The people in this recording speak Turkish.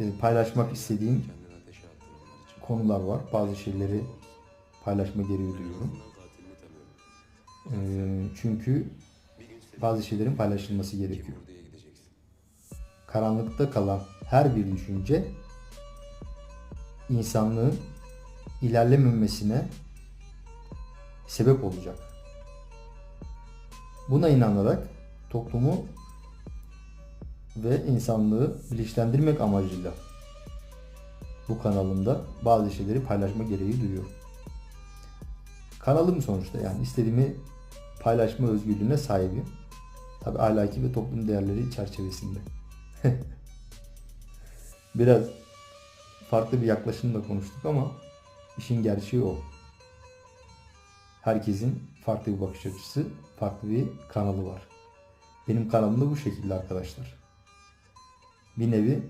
e, paylaşmak istediğim konular var. Bazı şeyleri paylaşma gereği duyuyorum. E, çünkü bazı şeylerin paylaşılması gerekiyor. Karanlıkta kalan her bir düşünce insanlığın ilerlememesine sebep olacak. Buna inanarak toplumu ve insanlığı bilinçlendirmek amacıyla bu kanalımda bazı şeyleri paylaşma gereği duyuyorum. Kanalım sonuçta yani istediğimi paylaşma özgürlüğüne sahibim. Tabi ahlaki ve toplum değerleri çerçevesinde. Biraz farklı bir yaklaşımla konuştuk ama işin gerçeği o. Herkesin farklı bir bakış açısı, farklı bir kanalı var. Benim kanalım da bu şekilde arkadaşlar. Bir nevi